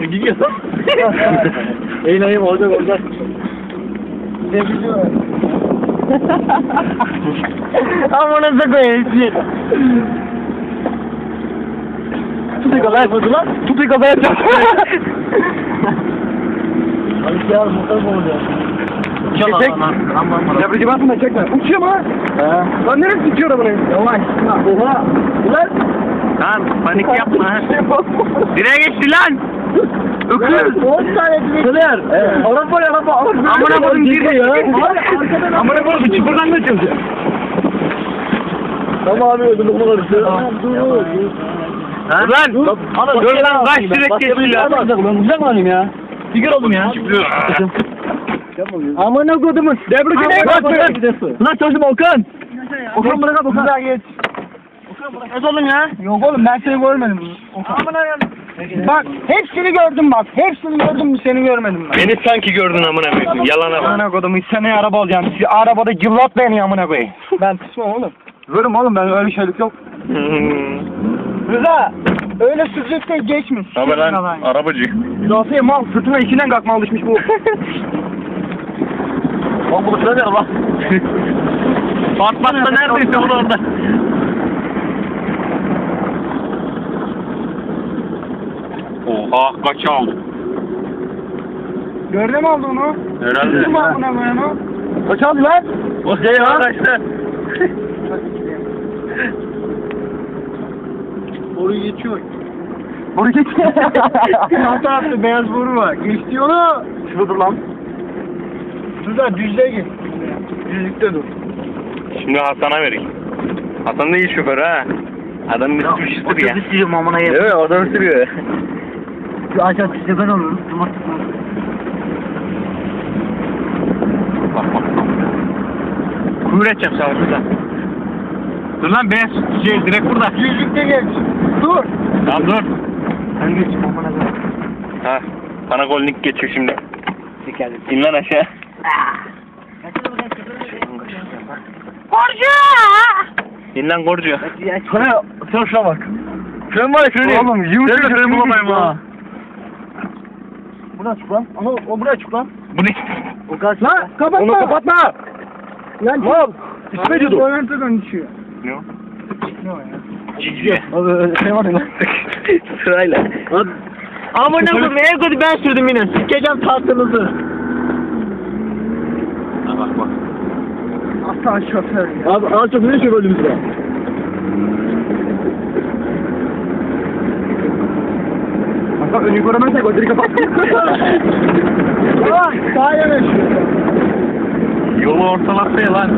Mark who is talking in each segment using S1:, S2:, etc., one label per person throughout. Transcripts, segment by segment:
S1: Gidiyorsun. Eğil olacak olacak.
S2: Ne biliyor?
S1: Amına koyayım. Tutuyor kadar yapmadı lan. Tutuyor kadar yapacak. Abi ya motor mu oluyor?
S2: Çek. Debrici basma çekme. Uçuyor mu?
S1: He.
S2: Lan neresi uçuyor arabanı?
S1: Yavaş. Oha. Ulan.
S3: Lan panik yapma. Direğe geçti lan. Öküz.
S1: 10 tane direkt. Soner. Araba araba.
S3: Amına koyayım girdi ya.
S1: Amına koyayım çukurdan da çıkıyor. Tamam abi ödüm bunu karıştı.
S3: Lan. Dur lan kaç direk geçti. Lan
S1: uzak mı alayım ya? Figür oldum ya. Amına kodumun. Debreci ne? Lan çocuğum Okan. Okan bırak Okan. Güzel geç.
S2: Ez oğlum ya. Yok oğlum ben seni görmedim. Bak hepsini gördüm bak. Hepsini gördüm mü seni görmedim ben.
S3: Beni sanki gördün amına koyayım. Yalana bak.
S2: Amına koydum seneye araba alacağım. Siz arabada cıllat beni amına koyayım. Ben pişman oğlum. Görüm oğlum ben öyle şeylik yok. Rıza öyle de geçmiş.
S3: Tabii lan arabacı.
S2: Rafia mal sırtına içinden kalkma alışmış bu.
S1: Lan bunu kıramıyorum lan.
S3: Patlatta neredeyse orada. Oha kaç aldı?
S2: Gördün mü aldı onu?
S3: Herhalde.
S2: Kim aldı amına koyayım o?
S1: Kaç aldı lan?
S3: O şey ya kaçtı.
S2: Boruyu geçiyor.
S1: Bunu geç.
S2: Sağ tarafta beyaz boru var. Geçti onu.
S1: Şurada lan.
S2: Rıza düzlüğe git. Düzlükte dur.
S3: Şimdi Hasan'a vereyim. Hasan da iyi şoför ha. Adam bitmiştir ya.
S1: Otobüs amına ya.
S3: Evet adam sürüyor.
S1: Şu aşağı piste ben olurum.
S3: Bak bak bak. Kuyur edeceğim sana şurada. Dur lan beyaz şey direkt burada.
S2: Düzlükte geç. Dur.
S3: Tamam dur.
S1: Ben geçeyim amına koyayım.
S3: Ha. Karakolnik geçiyor şimdi.
S1: Sikerdim.
S3: İn lan aşağı. İn lan korcu.
S1: Sana sen şuna bak.
S3: Şuna bak şunu.
S1: Oğlum, yumuşak
S3: Şöyle şöyle
S1: yumuşak
S3: bulamayım
S1: ya.
S3: ha.
S1: Bu ne açık lan? Ana o buraya açık lan.
S3: Bu ne?
S1: O kaç?
S2: Lan kapatma.
S1: Onu kapatma.
S2: Lan
S1: Lan. İsme diyordu.
S2: Oynantıdan düşüyor.
S3: Ne o?
S2: Ne o ya?
S3: Cici.
S1: Abi öyle şey var ya lan.
S3: Sırayla.
S1: Abi. Amına koyayım en kötü ben sürdüm yine. Sikeceğim tatlınızı.
S3: Ha bak bak.
S2: Aslan şoför ya.
S1: Abi az çok ne şey bölümümüz var?
S2: Bak önü göremezsek ödülü kapat. Lan sağa yanaşıyor.
S3: Yolu ortalattı ya lan.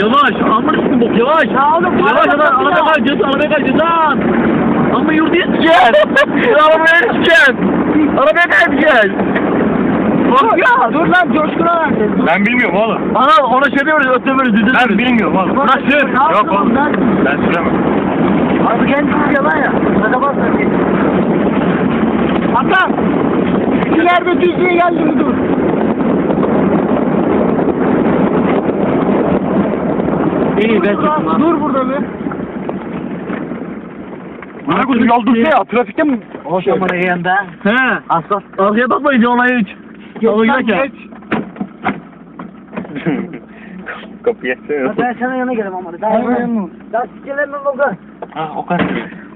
S1: Yavaş, amına koyayım bok yavaş.
S2: Oğlum,
S1: Yavaş lan, arabaya kaçacağız, arabaya kaçacağız lan. Ama yurdu yetişeceğiz. arabaya yetişeceğiz. Arabaya. Bak ya.
S2: Dur lan coşkuna vereceğiz.
S3: Ben bilmiyorum oğlum.
S1: Ana ona şey yapıyoruz, ötemiyoruz, düzeliyoruz.
S3: Ben bilmiyorum oğlum.
S1: Nasıl?
S3: Yok oğlum. Ben süremem.
S1: Abi kendi sürüyor lan ya. Hadi bas.
S2: Hasan. İleride düzlüğe geldi mi dur.
S1: İyi ben
S2: Dur,
S1: çıktım
S2: dur burada bir.
S1: Bana kuzum yol dursa ya, trafikte mi? Hoş be. He. Aslan. Arkaya bakmayın ona hiç. Giderken.
S2: geç.
S3: Kapıyı açsana.
S1: Ben sana yana gelem ama.
S2: Hayır, yanına.
S1: Daha sikelemem Okan.
S3: Ha Okan.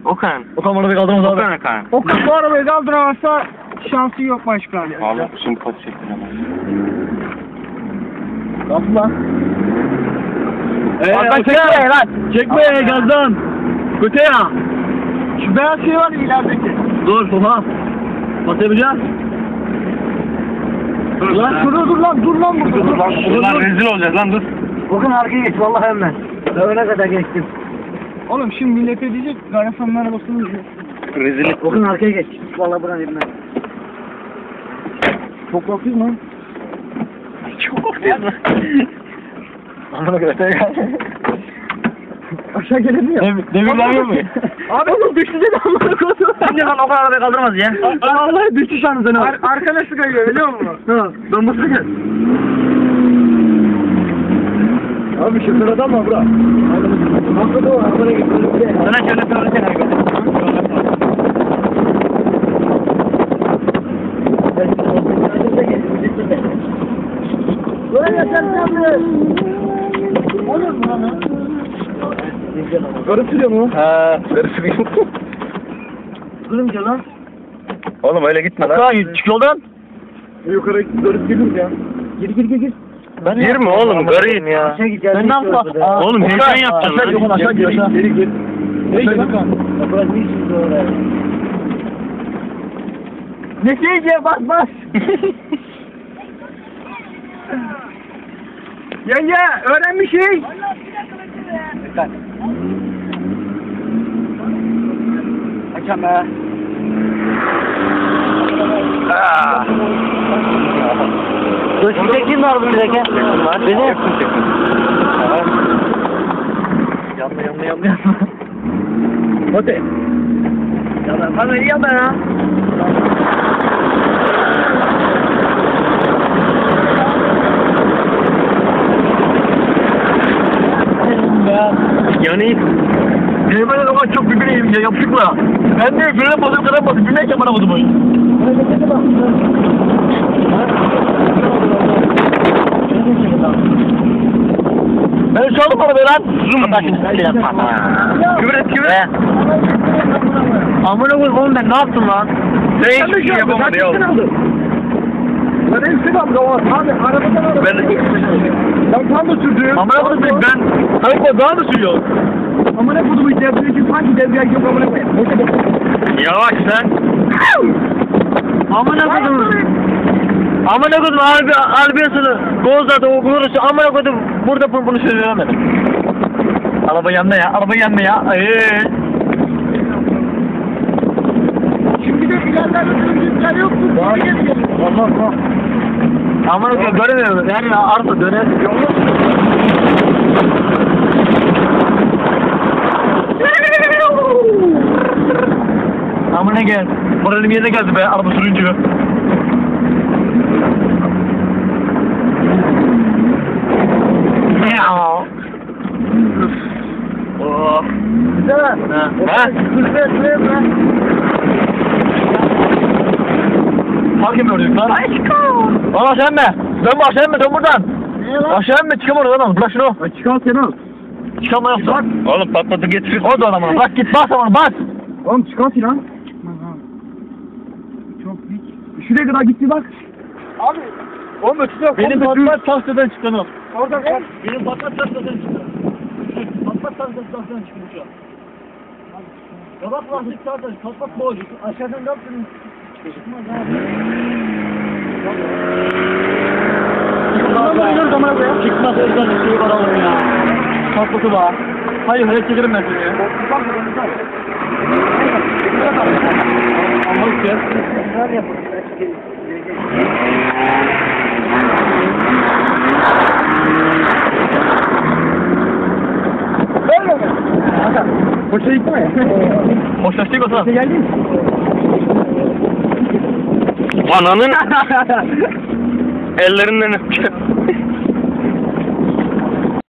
S3: Okan.
S1: Okan bana bir kaldırmaz abi.
S3: Okan Okan.
S2: Okan bu arabayı kaldıramazsa şansı yok başka.
S3: Vallahi şimdi kaç çektiremem.
S1: Yapma lan. Eee
S2: Hakan
S1: çekme lan. Çekme gazdan. Kötü ya.
S2: Şu beyaz şey var ya ilerideki.
S1: Dur Oha. Basamayacağız.
S3: Dur
S2: Lan şurada dur lan dur lan burada.
S3: Dur lan. Dur lan rezil olacağız lan dur.
S1: Okan arkaya geç vallahi hemen. Öne kadar geçtim.
S2: Oğlum şimdi millet diyecek Garafan'ın arabasını diyor.
S3: Rezillik.
S1: Okan arkaya geç. Vallahi buranın ben. Çok korkuyorsun lan.
S3: Çok korkuyorum lan.
S1: Amına göre ya. Aşağı gelemiyor.
S2: devirlemiyor mu?
S1: Abi oğlum düştü dedi amına koydu. Şimdi lan o kadar arabayı kaldırmaz ya. Vallahi düştü şu an seni.
S2: Ar arkadaşı kayıyor biliyor musun?
S1: Ha, ben bu sıkı. Abi şoför adam mı bura? Sana şöyle söylesene arkadaşlar.
S2: Garip sürüyor mu?
S1: Ha, garip
S2: Durunca lan.
S1: Oğlum öyle gitme lan. Kaan çık yoldan.
S2: Yukarı garip gelir ya. Gir gir gir gir.
S1: Girme oğlum garip ya.
S2: Aşağı gideceğiz.
S1: Ben ne yaptım? Oğlum heyecan yapacaksın
S2: Aşağı gir
S1: lan.
S2: aşağı gir aşağı. Geri gir. Geri gir. Ne şeyce bas bas. Yenge öğren bir şey. Açam be.
S1: Ah.
S2: Dur çekin var bunu direkt. Beni.
S1: Yanma yanma yanma yanma.
S2: Hadi. Yalan kamerayı yapma ya.
S1: Yani Eyvallah ama çok birbirine ya yapışıkla. Ben de frene basıp frene basıp birbirine yaparamadım oyun. Ben çaldım arabayı lan. Zoom. Küfür et küfür et. Amına koyayım oğlum ben ne yaptım lan? Sen hiçbir şey yapamadın ya.
S2: Ben hepsini aldım. Abi arabadan aldım.
S1: Ben
S2: Ben tam da sürdüm.
S1: Amına koyayım ben Hayır daha da sürüyor.
S2: Amına kodumu devreye kim hangi devreye yok amına koyayım.
S1: Yavaş lan. Amına koydum. Amına koydum harbi harbiyasını Gozla'da o vuruşu amına koydum burada bunu, bunu söyleyemedim. Araba yanma ya, araba yanma ya. Eee.
S2: Şimdi de ilerlerde sürücüler yok mu? Allah Allah.
S1: Amına koydum göremiyorum. Yani arpa döner. Amına gel. Moralim yerine geldi be araba sürünce. Oh.
S2: Güzel.
S1: Ha. Ha?
S2: Güzel güzel lan.
S1: Lan. Aşkım. Lan aşağı inme. Dön bu aşağı inme dön buradan.
S2: Ne lan?
S1: Aşağı inme çıkamam oradan bırak şunu.
S2: Çıkar seni al.
S1: Çıkamam yoksa. Oğlum patladı getirir. O da ona bak git bas ona bas.
S2: Oğlum çıkar lan. Çok büyük. Şuraya kadar gitti bak. Abi. Oğlum yok.
S1: Benim
S2: Oğlum,
S1: patlat tahtadan çıkan o.
S2: Oradan kal.
S1: Benim patlat tahtadan çıkan. Patlat tahtadan çıkmış o. Ya bak lastik tahtadan patlat boğaz.
S2: Aşağıdan ne yaptın? Çıkmaz abi.
S1: Çıkmaz oradan bir şey var oğlum ya. Patlatı var. Hayır hayır çekerim ben seni ya. Ama yok ya.
S2: Güzel yapın. Böyle mi? Gitti mi?
S1: Hoşlaştık o zaman.
S2: Geldi mi?
S1: Ananın ellerinden öpeceğim.